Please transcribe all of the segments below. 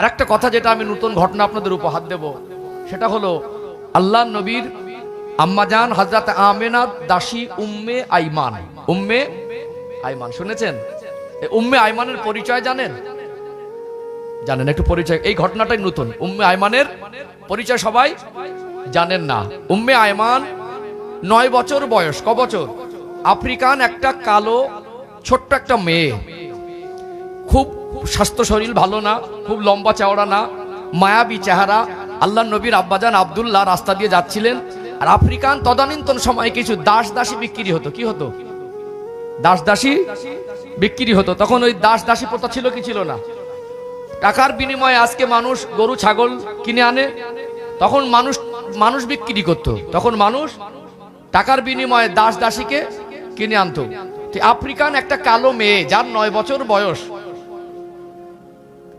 আর একটা কথা যেটা আমি নতুন ঘটনা আপনাদের উপহার দেব। সেটা হলো, আল্লাহ নবীর আম্মাজান হজরত আমেনা দাসী উম্মে আইমান। উম্মে আইমান, শুনেছেন? উম্মে আইমানের পরিচয় জানেন? জানেন, একটু পরিচয়। এই ঘটনাটাই নতুন। উম্মে আইমানের পরিচয় সবাই জানেন না। উম্মে আইমান নয় বছর বয়স। ক বছর? আফ্রিকান একটা কালো, ছোট্ট একটা মেয়ে। খুব স্বাস্থ্য শরীর ভালো না, খুব লম্বা চওড়া না, মায়াবী চেহারা। আল্লাহ নবীর আব্বাজান আব্দুল্লাহ রাস্তা দিয়ে যাচ্ছিলেন। আর আফ্রিকান তদানীন্তন সময়ে কিছু দাস দাসী বিক্রি হতো। কি হতো? দাস দাসী বিক্রি হতো। তখন ওই দাস দাসী প্রথা ছিল কি ছিল না? টাকার বিনিময়ে আজকে মানুষ গরু, ছাগল কিনে আনে। তখন মানুষ মানুষ বিক্রি করত। তখন মানুষ টাকার বিনিময়ে দাস দাসীকে কিনে আনতো। আফ্রিকান একটা কালো মেয়ে, যার নয় বছর বয়স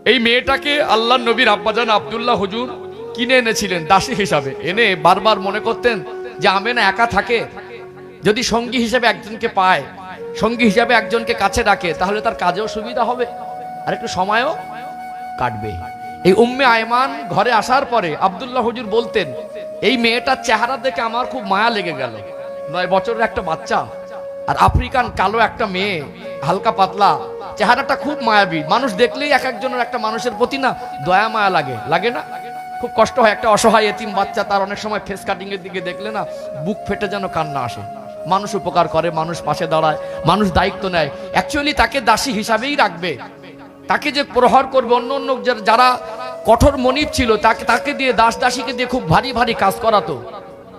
এই মেয়েটাকে আল্লাহ নবীর আব্বাজান আবদুল্লাহ হুজুর কিনে এনেছিলেন, দাসী হিসাবে। এনে বারবার মনে করতেন যে আমেনা একা থাকে। যদি সঙ্গী হিসাবে একজনকে পায়, সঙ্গী হিসাবে একজনকে কাছে ডাকে তাহলে তার কাজেও সুবিধা হবে। আর একটু সময়ও কাটবে। এই উম্মে আয়মান ঘরে আসার পরে আব্দুল্লাহ হুজুর বলতেন, এই মেয়েটার চেহারা দেখে আমার খুব মায়া লেগে গেল। নয় বছরের একটা বাচ্চা, আর আফ্রিকান কালো একটা মেয়ে, হালকা পাতলা চেহারাটা খুব মায়াবী। মানুষ দেখলেই এক একজনের একটা মানুষের প্রতি না দয়া মায়া লাগে। লাগে না? খুব কষ্ট হয়। একটা অসহায় এতিম বাচ্চা তার অনেক সময় ফেস কাটিং এর দিকে দেখলে না বুক ফেটে যেন কান্না আসে। মানুষ উপকার করে, মানুষ পাশে দাঁড়ায়, মানুষ দায়িত্ব নেয়। অ্যাকচুয়ালি তাকে দাসী হিসাবেই রাখবে। তাকে যে প্রহার করবে, অন্য অন্য যারা- কঠোর মনিব ছিল, তাকে তাকে দিয়ে দাস দাসীকে দিয়ে খুব ভারী ভারী কাজ করাতো।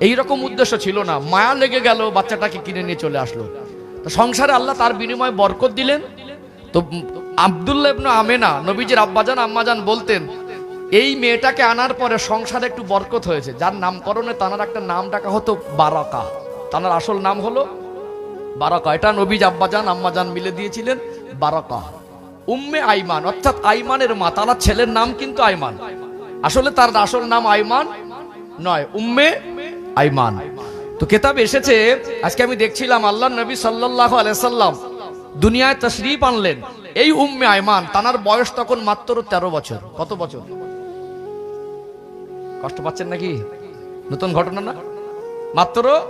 এই রকম উদ্দেশ্য ছিল না। মায়া লেগে গেল, বাচ্চাটাকে কিনে নিয়ে চলে আসলো। সংসারে আল্লাহ তার বিনিময়ে বরকত দিলেন। তো আবদুল্লাহ ইবনে আমেনা, নবীজির আব্বাজান আম্মাজান বলতেন, এই মেয়েটাকে আনার পরে সংসারে একটু বরকত হয়েছে। যার নামকরণে তানার একটা নাম ডাকা হতো বারাকা। তানার আসল নাম হলো বারাকা। এটা নবীজ আব্বাজান আম্মাজান মিলে দিয়েছিলেন বারাকা। উম্মে আইমান, অর্থাৎ আইমানের মা। তার ছেলের নাম কিন্তু আইমান। আসলে তার আসল নাম আইমান নয়, উম্মে আইমান। তো কেতাব এসেছে, আজকে আমি দেখছিলাম আল্লাহ নবী সাল্লাহ আলাইসাল্লাম দুনিয়ায় তশরিফ আনলেন। এই উম্মে আয়মান, তানার বয়স তখন মাত্র তেরো বছর। কত বছর? কষ্ট পাচ্ছেন নাকি? নতুন ঘটনা না? মাত্র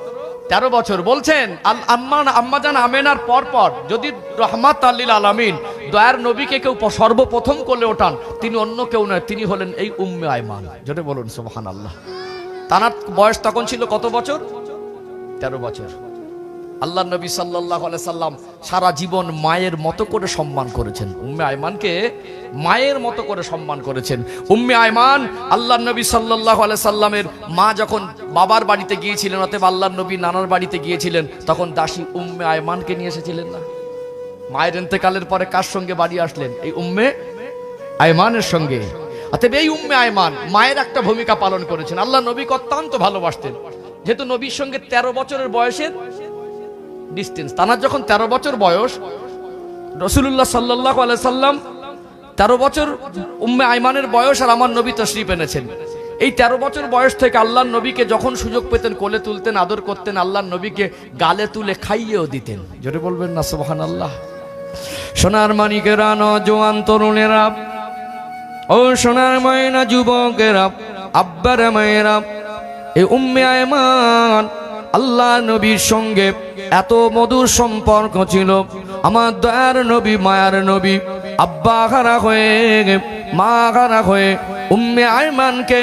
তেরো বছর। বলছেন, আল- আম্মান, আম্মাজান আমেনার পর পর যদি রহমাত আল্লিল আলামিন দয়ার নবীকে কেউ সর্বপ্রথম করলে ওঠান, তিনি অন্য কেউ নয়, তিনি হলেন এই উম্মে আয়মান। যেটা বলুন সোহান আল্লাহ তানার বয়স তখন ছিল কত বছর? তেরো বছর। আল্লাহ নবী সাল্লাহ সাল্লাম সারা জীবন মায়ের মতো করে সম্মান করেছেন। উম্মে আয়মানকে মায়ের মতো করে সম্মান করেছেন। উম্মে আয়মান আল্লাহ নবী সাল্লাহ সাল্লামের মা যখন বাবার বাড়িতে গিয়েছিলেন, অতএব আল্লাহ নবী নানার বাড়িতে গিয়েছিলেন, তখন দাসী উম্মে আয়মানকে নিয়ে এসেছিলেন না? মায়ের এতেকালের পরে কার সঙ্গে বাড়ি আসলেন? এই উম্মে আয়মানের সঙ্গে। অতএব এই উম্মে আয়মান মায়ের একটা ভূমিকা পালন করেছেন। আল্লাহ নবীকে অত্যন্ত ভালোবাসতেন। যেহেতু নবীর সঙ্গে তেরো বছরের বয়সের ডিস্টেন্স তানার যখন তেরো বছর বয়স রসুল্লাহ সাল্লাহ সাল্লাম তেরো বছর উম্মে আইমানের বয়স আর আমার নবী তশরিফ এনেছেন। এই তেরো বছর বয়স থেকে আল্লাহ নবীকে যখন সুযোগ পেতেন, কোলে তুলতেন, আদর করতেন আল্লাহ নবীকে গালে তুলে খাইয়েও দিতেন। জোরে বলবেন না সোহান আল্লাহ সোনার মানিকেরা নজোয়ান তরুণেরা। ও সোনার ময়না যুবকেরা, আব্বার মায়েরা। এ উম্মে আয়মান আল্লাহ নবীর সঙ্গে এত মধুর সম্পর্ক ছিল। আমার দয়ার নবী, মায়ার নবী, আব্বা খারা হয়ে, মা খারা হয়ে, উম্মে আয়মানকে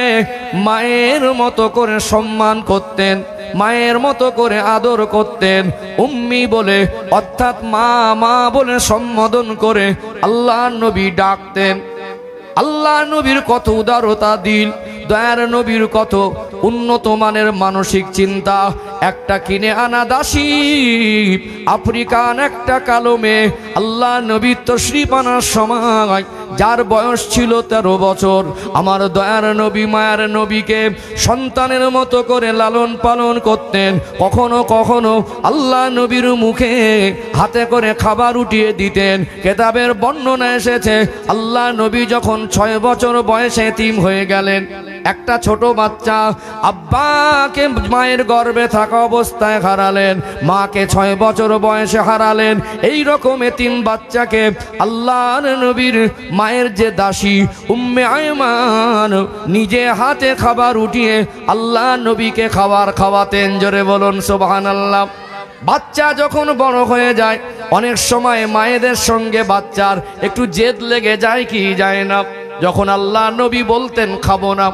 মায়ের মতো করে সম্মান করতেন, মায়ের মতো করে আদর করতেন। উম্মি বলে, অর্থাৎ মা মা বলে সম্বোধন করে আল্লাহ নবী ডাকতেন। আল্লাহ নবীর কত উদারতা, দিল। দয়ার নবীর কত উন্নত মানের মানসিক চিন্তা। একটা কিনে আনা দাসী, আফ্রিকান একটা কালো মেয়ে। আল্লাহ নবী তশরিফ আনার সময়, যার বয়স ছিল তেরো বছর, আমার দয়ার নবী, মায়ার নবীকে সন্তানের মতো করে লালন পালন করতেন। কখনো কখনো আল্লাহ নবীর মুখে হাতে করে খাবার উঠিয়ে দিতেন। কেতাবের বর্ণনা এসেছে, আল্লাহ নবী যখন ছয় বছর বয়সে তিম হয়ে গেলেন। একটা ছোট বাচ্চা আব্বাকে মায়ের গর্ভে থাকা অবস্থায় হারালেন, মাকে ছয় বছর বয়সে হারালেন। এই রকম তিন বাচ্চাকে আল্লাহর নবীর মায়ের যে দাসী উম্মে আয়মান নিজে হাতে খাবার উঠিয়ে আল্লাহ নবীকে খাবার খাওয়াতেন। জোরে বলুন সোবাহান আল্লাহ বাচ্চা যখন বড় হয়ে যায়, অনেক সময় মায়েদের সঙ্গে বাচ্চার একটু জেদ লেগে যায় কি যায় না। যখন আল্লাহ নবী বলতেন, খাব না।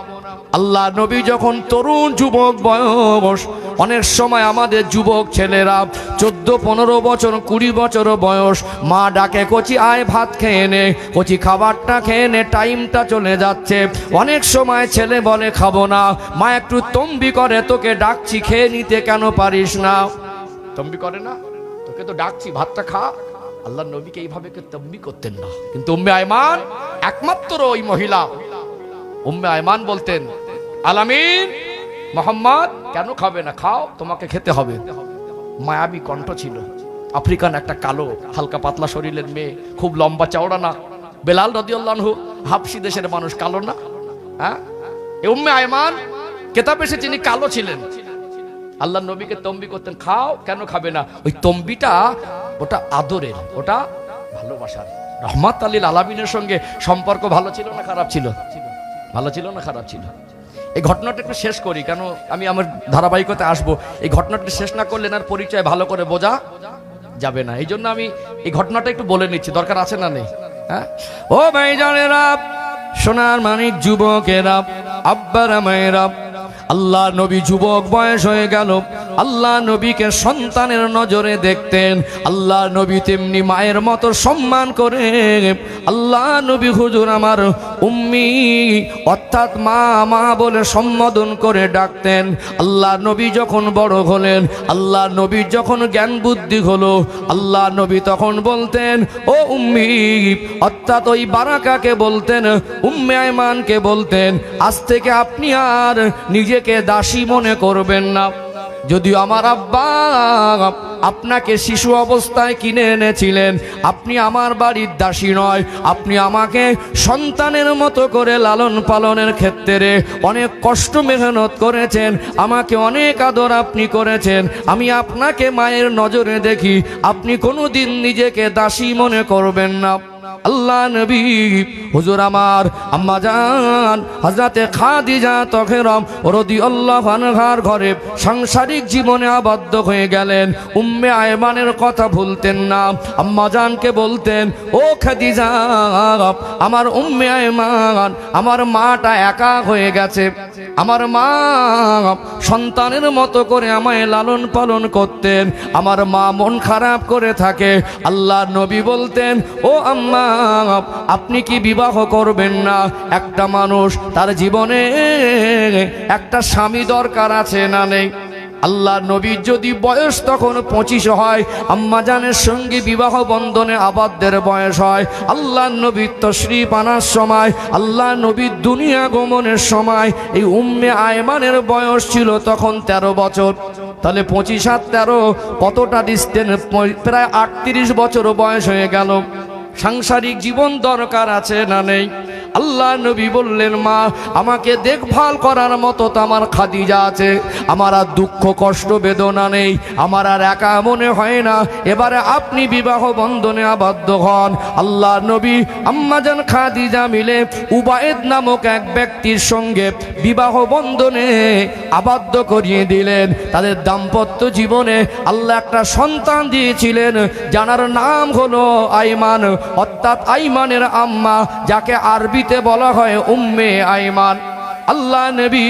আল্লাহ নবী যখন তরুণ যুবক বয়স, অনেক সময় আমাদের যুবক ছেলেরা চোদ্দ, পনেরো বছর, কুড়ি বছর বয়স, মা ডাকে, কচি, আয় ভাত খেয়ে নে। কচি, খাবারটা খেয়ে নে, টাইমটা চলে যাচ্ছে। অনেক সময় ছেলে বলে, খাব না। মা, একটু তম্বি করে, তোকে ডাকছি, খেয়ে নিতে কেন পারিস না? তম্বি করে না? তোকে তো ডাকছি, ভাতটা খা। আল্লাহ নবীকে এইভাবে তম্বি করতেন না। কিন্তু উম্মে আয়মান, একমাত্র ওই মহিলা। উম্মে আয়মান বলতেন আলামিন, মোহাম্মদ, কেন খাবে না? খাও, তোমাকে খেতে হবে। মায়াবী কণ্ঠ ছিল। আফ্রিকান একটা কালো, হালকা পাতলা শরীরের মেয়ে, খুব লম্বা চওড়া না। বেলাল রদিউল্লাহু হাফসি দেশের মানুষ, কালো না? হ্যাঁ? উম্মে আয়মান, কেতাব এসে তিনি কালো ছিলেন, আল্লাহ নবীকে তম্বি করতেন, খাও, কেন খাবে না? ওই তম্বিটা ওটা আদরের, ওটা ভালোবাসার। রহমাত আলীল আলামিনের সঙ্গে সম্পর্ক ভালো ছিল না খারাপ ছিল? ভালো ছিল না খারাপ ছিল? এই ঘটনাটা একটু শেষ করি, কেন আমি আমার ধারাবাহিকতা আসব। এই ঘটনাটা শেষ না করলে না পরিচয় ভালো করে বোঝা যাবে না। এই জন্য আমি এই ঘটনাটা একটু বলে নিচ্ছি, দরকার আছে না নেই? হ্যাঁ? ও ভাই জানেরা, সোনার মানিক যুবকেরা, আব্বারা মায়েরা আল্লাহ নবী যুবক বয়স হয়ে গেল। আল্লাহ নবীকে সন্তানের নজরে দেখতেন। আল্লাহ নবী তেমনি মায়ের মতো সম্মান করে, আল্লাহ নবী হুজুর আমার উম্মি, অর্থাৎ মা মা বলে সম্বোধন করে ডাকতেন। আল্লাহ নবী যখন বড় হলেন, আল্লাহ নবী যখন জ্ঞান বুদ্ধি হলো, আল্লাহ নবী তখন বলতেন, ও উম্মি, অর্থাৎ ওই বারাকাকে বলতেন, উম্মে আয়মানকে বলতেন, আজ থেকে আপনি আর নিজেকে দাসী মনে করবেন না। যদিও আমার আব্বা আপনাকে শিশু অবস্থায় কিনে এনেছিলেন, আপনি আমার বাড়ির দাসী নয়, আপনি আমাকে সন্তানের মতো করে লালন পালনের ক্ষেত্রে অনেক কষ্ট মেহনত করেছেন, আমাকে অনেক আদর আপনি করেছেন, আমি আপনাকে মায়ের নজরে দেখি, আপনি কোনোদিন নিজেকে দাসী মনে করবেন না। আল্লাহ নবী, হুজুর আমার, আম্মা জান হজরতে খাদিজা তখেরম রদি আল্লাহ আনহার ঘরে সাংসারিক জীবনে আবদ্ধ হয়ে গেলেন। উম্মে আয়মানের কথা ভুলতেন না। আম্মা জানকে বলতেন, ও খাদিজা, আমার উম্মে আয়মান, আমার মাটা একা হয়ে গেছে। আমার মা সন্তানের মতো করে আমায় লালন পালন করতেন। আমার মা মন খারাপ করে থাকে। আল্লাহ নবী বলতেন, ও আম্মা আপনি কি বিবাহ করবেন না? একটা মানুষ তার জীবনে একটা স্বামী দরকার আছে না নেই? আল্লাহ নবীর যদি বয়স তখন পঁচিশ হয়, আম্মাজানের সঙ্গে বিবাহ বন্ধনে আবাদদের বয়স হয়, আল্লাহ নবীর তশরিফ আনার সময়, আল্লাহ নবীর দুনিয়া গমনের সময়, এই উম্মে আয়মানের বয়স ছিল তখন ১৩ বছর। তাহলে পঁচিশ আর তেরো কতটা ডিস্টেন্স প্রায় আটত্রিশ বছর বয়স হয়ে গেল। সাংসারিক জীবন দরকার আছে না নেই? আল্লাহ নবী বললেন, মা, আমাকে দেখভাল করার মতো তো আমার খাদিজা আছে। আমার আর দুঃখ, কষ্ট, বেদনা নেই। আমার আর একা মনে হয় না। এবারে আপনি বিবাহ বন্ধনে আবদ্ধ হন। আল্লাহ নবী আম্মাজান খাদিজা মিলে উবায়েদ নামক এক ব্যক্তির সঙ্গে বিবাহ বন্ধনে আবদ্ধ করিয়ে দিলেন। তাদের দাম্পত্য জীবনে আল্লাহ একটা সন্তান দিয়েছিলেন, যার নাম হলো আইমান। অর্থাৎ আইমানের আম্মা, যাকে আরবিতে বলা হয় উম্মে আইমান। আল্লাহ নবী,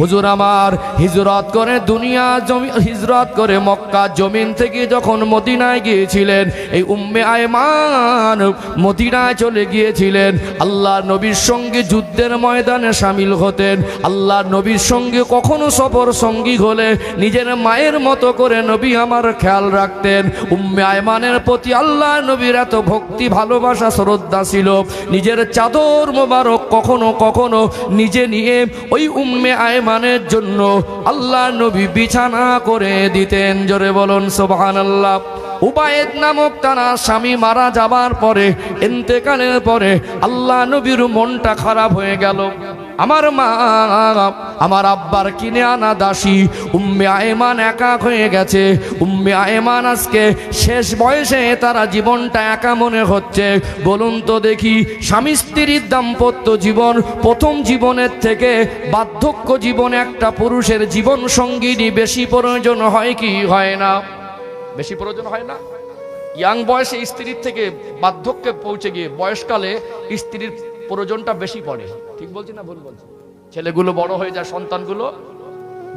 হুজুর আমার, হিজরত করে দুনিয়া জমি, হিজরত করে মক্কা জমিন থেকে যখন মদিনায় গিয়েছিলেন, এই উম্মে আয়মান মদিনায় চলে গিয়েছিলেন, আল্লাহ নবীর সঙ্গে যুদ্ধের ময়দানে সামিল হতেন, আল্লাহ নবীর সঙ্গে কখনো সফর সঙ্গী হলে নিজের মায়ের মতো করে নবী আমার খেয়াল রাখতেন, উম্মে আয়মানের প্রতি আল্লাহ নবীর এত ভক্তি, ভালোবাসা, শ্রদ্ধা ছিল, নিজের চাদর মোবারক কখনো কখনো নিজে নিয়ে ওই উম্মে আয়মানের জন্য আল্লাহ নবী বিছানা করে দিতেন। জোরে বলুন সোবাহান আল্লাহ উবায়েদ নামক তারা স্বামী মারা যাবার পরে এতেকালের পরে আল্লাহ নবীর মনটা খারাপ হয়ে গেল। আমার মা, আমার আব্বার কিনে আনা দাসী, উম্মে আয়মান একা হয়ে গেছে। উম্মে আয়মান আজকে শেষ বয়সে তারা জীবনটা একা মনে হচ্ছে। বলুন তো দেখি, স্বামী স্ত্রীর দাম্পত্য জীবন প্রথম জীবনের থেকে বার্ধক্য জীবনে একটা পুরুষের জীবন সঙ্গিনী বেশি প্রয়োজন হয় কি হয় না? বেশি প্রয়োজন হয় না? ইয়াং বয়সে স্ত্রীর থেকে বার্ধক্যে পৌঁছে গিয়ে বয়সকালে স্ত্রীর প্রয়োজনটা বেশি পড়ে। ঠিক বলছি না ভুল বলছি? ছেলেগুলো বড় হয়ে যায়, সন্তানগুলো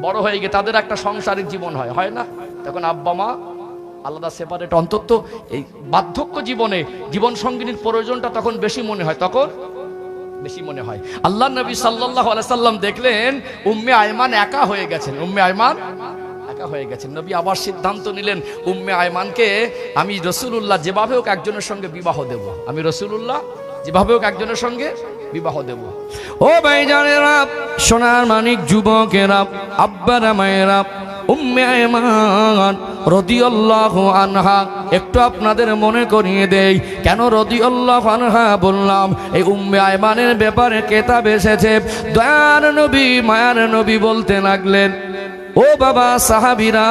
বড় হয়ে গিয়ে তাদের একটা সংসারিক জীবন হয়। হয় না? তখন আব্বা, মা আলাদা সেপারেট অন্তত এই বার্ধক্য জীবনে জীবন সঙ্গিনীর প্রয়োজনটা তখন বেশি মনে হয়। তখন বেশি মনে হয়। আল্লাহ নবী সাল্লাহ সাল্লাম দেখলেন, উম্মে আয়মান একা হয়ে গেছেন। উম্মে আয়মান একা হয়ে গেছেন। নবী আবার সিদ্ধান্ত নিলেন, উম্মে আয়মানকে আমি রসুলুল্লাহ যেভাবে হোক একজনের সঙ্গে বিবাহ দেব। আমি রসুলুল্লাহ যেভাবে হোক একজনের সঙ্গে বিবাহ দেব। ও ভাইজানেরা সোনার মানিক যুবকেরা আব্বারা মায়েরা আনহা, একটু আপনাদের মনে করিয়ে দেই, কেন রদিয়াল্লাহু আনহা বললাম, এই উম্মে আয়মানের ব্যাপারে কেতাব এসেছে, দয়ার নবী, মায়ার নবী বলতে লাগলেন, ও বাবা সাহাবিরা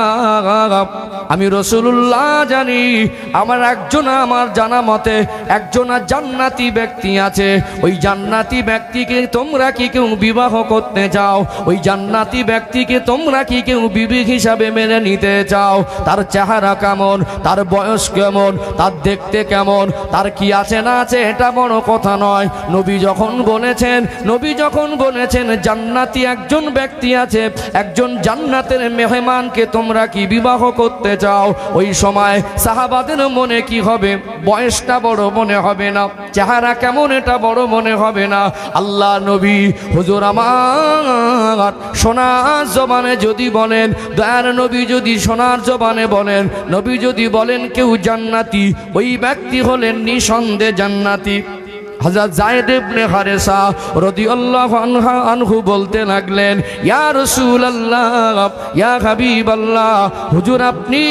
আমি রসুল্লাহ জানি, আমার একজন আমার জানা মতে, একজন জান্নাতি ব্যক্তি আছে। ওই জান্নাতি ব্যক্তিকে তোমরা কি কেউ বিবাহ করতে চাও? ওই জান্নাতি ব্যক্তিকে তোমরা কি কেউ বিবেক হিসাবে মেনে নিতে চাও? তার চেহারা কেমন? তার বয়স কেমন? তার দেখতে কেমন? তার কি আছে না আছে এটা বড় কথা নয়। নবী যখন বলেছেন, নবী যখন বলেছেন, জান্নাতি একজন ব্যক্তি আছে, একজন জান্নাতের মেহমানকে তোমরা কি বিবাহ করতে চাও ওই সময় সাহাবাদের মনে কি হবে? বয়সটা বড় মনে হবে না। চেহারা কেমন এটা বড় মনে হবে না। আল্লাহ নবী, হুজুর আমার, সোনার জবানে যদি বলেন, দয়ার নবী যদি সোনার জবানে বলেন, নবী যদি বলেন কেউ জান্নাতি, ওই ব্যক্তি হলেন নিঃসন্দেহ জান্নাতি। হযরত জায়েদ ইবনে হারেসা রাদিয়াল্লাহু আনহা আনহু বলতে লাগলেন, ইয়া রাসূলুল্লাহ, ইয়া হাবিবাল্লাহ, হুজুর আপনি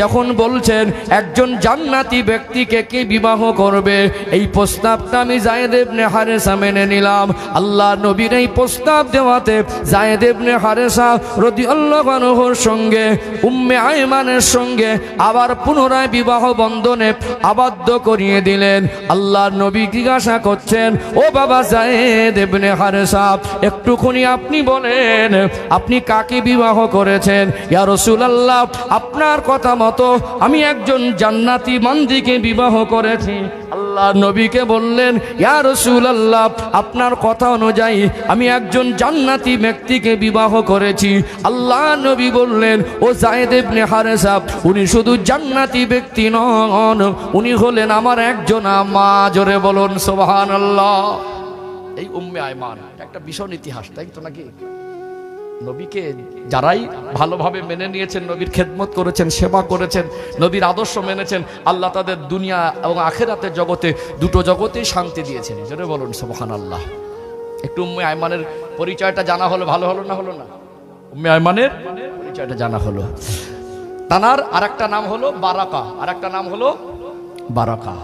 যখন বলছেন একজন জান্নাতি ব্যক্তিকে কে বিবাহ করবে, এই প্রস্তাবটা আমি জায়েদ ইবনে হারেসা মেনে নিলাম। আল্লাহ নবীর এই প্রস্তাব দেওয়াতে জায়েদ ইবনে হারেসা রাদিয়াল্লাহু আনহুর সঙ্গে, উম্মে আয়মানের সঙ্গে আবার পুনরায় বিবাহ বন্ধনে আবদ্ধ করিয়ে দিলেন। আল্লাহ নবী জিজ্ঞাসা করছেন, ও বাবা জায়েদ ইবনে হারেসা একটুখানি আপনি বলেন, আপনি কাকে বিবাহ করেছেন? ইয়া রাসূলুল্লাহ, আপনার কথা মতো আমি একজন জান্নাতি মান্দিকে বিবাহ করেছি। আল্লাহ নবীকে বললেন, ইয়া রাসূলুল্লাহ, আপনার কথা অনুযায়ী আমি একজন জান্নাতি ব্যক্তিকে বিবাহ করেছি। আল্লাহ নবী বললেন, ও জায়েদ ইবনে হারেসা, উনি শুধু জান্নাতি ব্যক্তি নন, উনি হলেন আমার একজন মা জোরে বলুন, সুবহানাল্লাহ। এই উম্মে আয়মান, একটা ভীষণ ইতিহাস, তাই তো নাকি? নবীকে যারাই ভালোভাবে মেনে নিয়েছেন, নবীর খেদমত করেছেন, সেবা করেছেন, নবীর আদর্শ মেনেছেন, আল্লাহ তাদের দুনিয়া এবং আখেরাতের জগতে দুটো জগতেই শান্তি দিয়েছেন। জোরে বলুন সোবহান আল্লাহ একটু উম্মে আয়মানের পরিচয়টা জানা হলো, ভালো হলো না হলো না? উম্মে আয়মানের পরিচয়টা জানা হলো। তানার আর একটা নাম হলো বারাকা। আর একটা নাম হলো বারাকা।